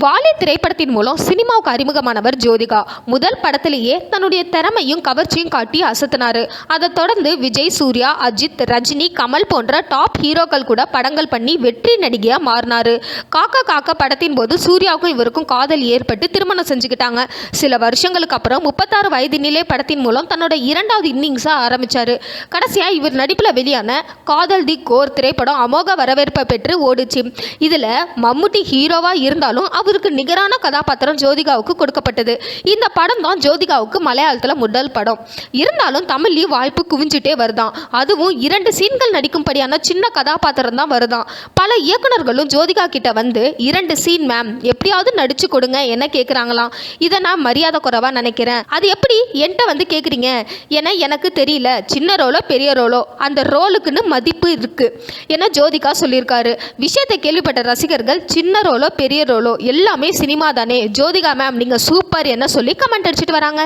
வாலி திரைப்படத்தின் மூலம் சினிமாவுக்கு அறிமுகமானவர் ஜோதிகா. முதல் படத்திலேயே தன்னுடைய திறமையும் கவர்ச்சியும் காட்டி அசத்தினார். அதை தொடர்ந்து விஜய் சூர்யா அஜித் ரஜினி கமல் போன்ற டாப் ஹீரோக்கள் கூட படங்கள் பண்ணி வெற்றி நடிகையாக மாறினார். காக்கா காக்கா படத்தின் போது சூர்யாவுக்கும் இவருக்கும் காதல் ஏற்பட்டு திருமணம் செஞ்சுக்கிட்டாங்க. சில வருஷங்களுக்கு அப்புறம் முப்பத்தாறு வயதினிலே படத்தின் மூலம் தன்னோட இரண்டாவது இன்னிங்ஸாக ஆரம்பித்தார் கடைசியாக இவர் நடிப்பில் வெளியான காதல் தி கோர் திரைப்படம் அமோக வரவேற்பை பெற்று ஓடுச்சு. இதில் மம்முட்டி ஹீரோவாக இருந்தாலும் அவருக்கு நிகரான கதாபாத்திரம் ஜோதிகாவுக்கு கொடுக்கப்பட்டது. இந்த படம் தான் ஜோதிகாவுக்கு மலையாளத்தில் முதல் படம். இருந்தாலும் தமிழ்லேயும் வாய்ப்பு குவிஞ்சிட்டே வருதாம் அதுவும் இரண்டு சீன்கள் நடிக்கும்படியான சின்ன கதாபாத்திரம் தான் வருதான். பல இயக்குனர்களும் ஜோதிகா கிட்ட வந்து இரண்டு சீன் மேம் எப்படியாவது நடிச்சு கொடுங்க என்ன கேட்குறாங்களாம் இதை நான் மரியாதை குறைவாக நினைக்கிறேன். அது எப்படி என்கிட்ட வந்து கேட்குறீங்க என எனக்கு தெரியல. சின்ன ரோலோ பெரிய ரோலோ? அந்த ரோலுக்குன்னு மதிப்பு இருக்கு. என ஜோதிகா சொல்லியிருக்காரு. விஷயத்தை கேள்விப்பட்ட ரசிகர்கள் சின்ன ரோலோ பெரிய ரோலோ எல்லாமே சினிமா தானே? ஜோதிகா மேம் நீங்கள் சூப்பர் என்ன சொல்லி கமெண்ட் அடிச்சுட்டு வராங்க.